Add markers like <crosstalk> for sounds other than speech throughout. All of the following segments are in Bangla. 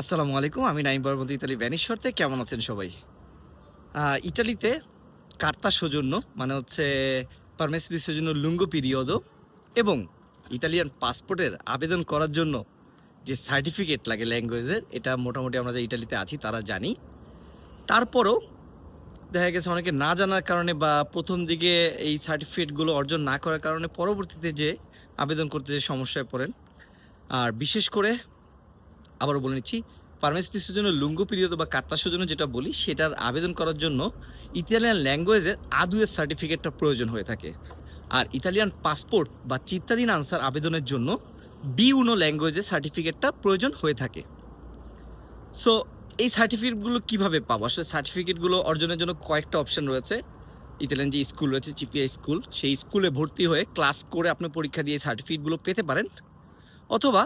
আসসালামু আলাইকুম, আমি নাইম বরবন্দ ইতালি ভ্যানিশ্বরতে কেমন আছেন সবাই? ইটালিতে কার্তা সৌজন্য মানে হচ্ছে পারমেসিদি সৌজন্য লুঙ্গো পিরিয়ডও এবং ইতালিয়ান পাসপোর্টের আবেদন করার জন্য যে সার্টিফিকেট লাগে ল্যাঙ্গুয়েজের, এটা মোটামুটি আমরা যে ইটালিতে আছি তারা জানি। তারপরও দেখা গেছে অনেকে না জানার কারণে বা প্রথম দিকে এই সার্টিফিকেটগুলো অর্জন না করার কারণে পরবর্তীতে যে আবেদন করতে যে সমস্যায় পড়েন। আর বিশেষ করে আবারও বলে নিচ্ছি পারমেসিসের জন্য লুঙ্গো পিরিয়ড বা কাত্তাসের জন্য যেটা বলি, সেটার আবেদন করার জন্য ইতালিয়ান ল্যাঙ্গুয়েজের আদুয়ের সার্টিফিকেটটা প্রয়োজন হয়ে থাকে। আর ইতালিয়ান পাসপোর্ট বা চিত্তাধীন আনসার আবেদনের জন্য বি উনো ল্যাঙ্গুয়েজের সার্টিফিকেটটা প্রয়োজন হয়ে থাকে। সো এই সার্টিফিকেটগুলো কীভাবে পাবো? আসলে সার্টিফিকেটগুলো অর্জনের জন্য কয়েকটা অপশন রয়েছে। ইতালিয়ান যে স্কুল রয়েছে চিপিআই স্কুল সেই স্কুলে ভর্তি হয়ে ক্লাস করে আপনি পরীক্ষা দিয়ে সার্টিফিকেটগুলো পেতে পারেন। অথবা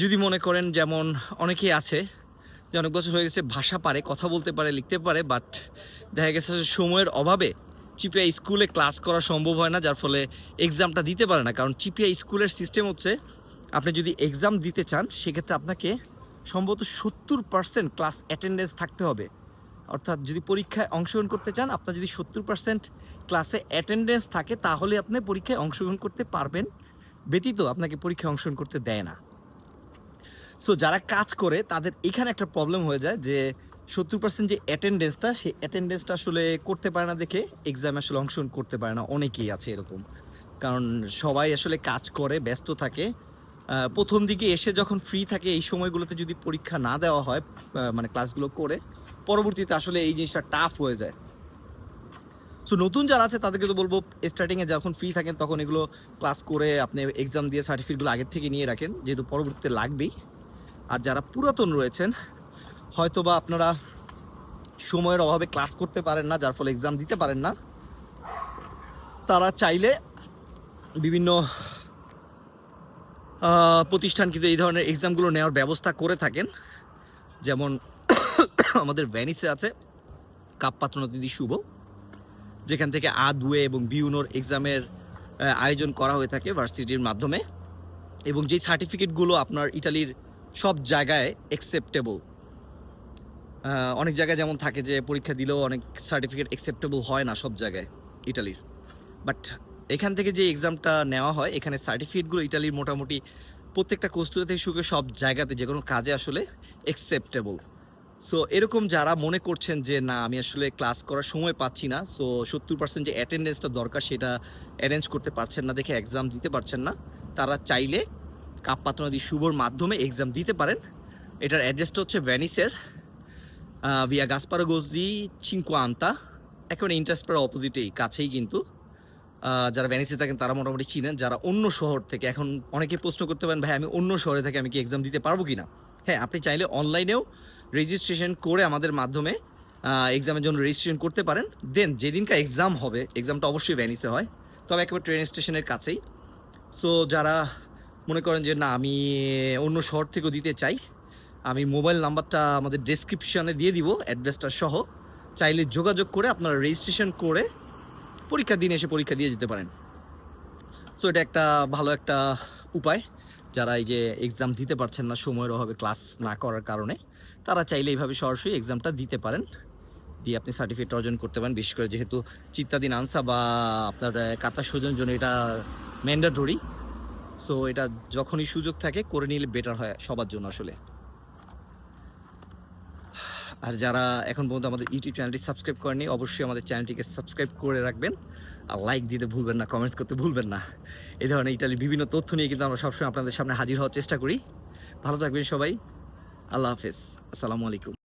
যদি মনে করেন যেমন অনেকেই আছে, যে অনেক বছর হয়ে গেছে, ভাষা পারে, কথা বলতে পারে, লিখতে পারে বাট দেখা গেছে সময়ের অভাবে চিপিআই স্কুলে ক্লাস করা সম্ভব হয় না, যার ফলে এক্সামটা দিতে পারে না। কারণ চিপিআই স্কুলের সিস্টেম হচ্ছে, আপনি যদি এক্সাম দিতে চান, সেক্ষেত্রে আপনাকে সম্ভবত সত্তর পার্সেন্ট ক্লাস অ্যাটেন্ডেন্স থাকতে হবে। অর্থাৎ যদি পরীক্ষায় অংশগ্রহণ করতে চান, আপনার যদি সত্তর পার্সেন্ট ক্লাসে অ্যাটেন্ডেন্স থাকে, তাহলে আপনি পরীক্ষায় অংশগ্রহণ করতে পারবেন, ব্যতীত আপনাকে পরীক্ষায় অংশগ্রহণ করতে দেয় না। সো যারা কাজ করে, তাদের এখানে একটা প্রবলেম হয়ে যায় যে সত্তর পার্সেন্ট যে অ্যাটেন্ডেন্সটা সেই অ্যাটেন্ডেন্সটা আসলে করতে পারে না দেখে এক্সামে আসলে অংশগ্রহণ করতে পারে না। অনেকেই আছে এরকম। কারণ সবাই আসলে কাজ করে, ব্যস্ত থাকে। প্রথম দিকে এসে যখন ফ্রি থাকে, এই সময়গুলোতে যদি পরীক্ষা না দেওয়া হয় মানে ক্লাসগুলো করে, পরবর্তীতে আসলে এই জিনিসটা টাফ হয়ে যায়। সো নতুন যারা আছে, তাদেরকে তো বলব স্টার্টিংয়ে যখন ফ্রি থাকেন, তখন এগুলো ক্লাস করে আপনি এক্সাম দিয়ে সার্টিফিকেটগুলো আগের থেকে নিয়ে রাখেন। যেহেতু পরবর্তীতে লাগবেই। আর যারা পুরাতন রয়েছেন, হয়তোবা আপনারা সময়ের অভাবে ক্লাস করতে পারেন না, যার ফলে এক্সাম দিতে পারেন না। তারা চাইলে বিভিন্ন প্রতিষ্ঠান কিন্তু এই ধরনের এক্সামগুলো নেওয়ার ব্যবস্থা করে থাকেন। যেমন <coughs> আমাদের ভ্যানিসে আছে কাপ্পাত্র নদী শুভ, যেখান থেকে আ দুয়ে এবং বিউনোর এক্সামের আয়োজন করা হয়ে থাকে ভার্সিটির মাধ্যমে। এবং যেই সার্টিফিকেটগুলো আপনার ইটালির সব জায়গায় অ্যাকসেপ্টেবল অনেক জায়গায় যেমন থাকে যে পরীক্ষা দিলেও অনেক সার্টিফিকেট অ্যাকসেপ্টেবল হয় না সব জায়গায়, ইটালির। বাট এখান থেকে যে এক্সামটা নেওয়া হয়, এখানে সার্টিফিকেটগুলো ইটালির মোটামুটি প্রত্যেকটা কস্তুরি থেকে শুরু করে সব জায়গাতে যে কোনো কাজে আসলে অ্যাকসেপ্টেবল সো এরকম যারা মনে করছেন যে, না, আমি আসলে ক্লাস করার সময় পাচ্ছি না। সো সত্তর পার্সেন্ট যে অ্যাটেন্ডেন্সটা দরকার, সেটা অ্যারেঞ্জ করতে পারছেন না দেখে এক্সাম দিতে পারছেন না। তারা চাইলে কাপ্পাত্র নদী শুভর মাধ্যমে এক্সাম দিতে পারেন। এটার অ্যাড্রেসটা হচ্ছে ভ্যানিসের ভিয়া গোজি চিনকোয়ান্তা একেবারে ইন্টারেস্টার অপোজিটেই কাছেই কিন্তু। যারা ভ্যানিসে থাকেন, তারা মোটামুটি চিনেন। যারা অন্য শহর থেকে, এখন অনেকে প্রশ্ন করতে পারেন, ভাই, আমি অন্য শহরে থেকে আমি কি এক্সাম দিতে পারব কি না হ্যাঁ আপনি চাইলে অনলাইনেও রেজিস্ট্রেশন করে আমাদের মাধ্যমে এক্সামের জন্য রেজিস্ট্রেশন করতে পারেন। দেন যেদিনকার এক্সাম হবে এক্সামটা অবশ্যই ভ্যানিসে হয়। তবে একেবারে ট্রেন স্টেশনের কাছেই। সো যারা মনে করেন যে, না, আমি অন্য শহর থেকেও দিতে চাই। আমি মোবাইল নাম্বারটা আমাদের ডেসক্রিপশনে দিয়ে দিব অ্যাড্রেসটা সহ। চাইলে যোগাযোগ করে আপনারা রেজিস্ট্রেশন করে পরীক্ষার দিন এসে পরীক্ষা দিয়ে যেতে পারেন। সো এটা একটা ভালো একটা উপায়। যারা এই যে এক্সাম দিতে পারছেন না, সময়ের অভাবে ক্লাস না করার কারণে, তারা চাইলে এইভাবে সরাসরি এক্সামটা দিতে পারেন। দিয়ে আপনি সার্টিফিকেট অর্জন করতে পারেন। বিশেষ করে যেহেতু চিত্তাদিন আনসা বা আপনার কাতার সোজন জন্য এটা ম্যান্ডাটরি সো এটা যখনই সুযোগ থাকে, করে নিলে বেটার হয় সবার জন্য আসলে। আর যারা এখন পর্যন্ত আমাদের ইউটিউব চ্যানেলটি সাবস্ক্রাইব করেনি অবশ্যই আমাদের চ্যানেলটিকে সাবস্ক্রাইব করে রাখবেন। আর লাইক দিতে ভুলবেন না কমেন্টস করতে ভুলবেন না। এই ধরনের ইটালির বিভিন্ন তথ্য নিয়ে কিন্তু আমরা সবসময় আপনাদের সামনে হাজির হওয়ার চেষ্টা করি। ভালো থাকবেন সবাই। আল্লাহ হাফেজ। আসসালামু আলাইকুম।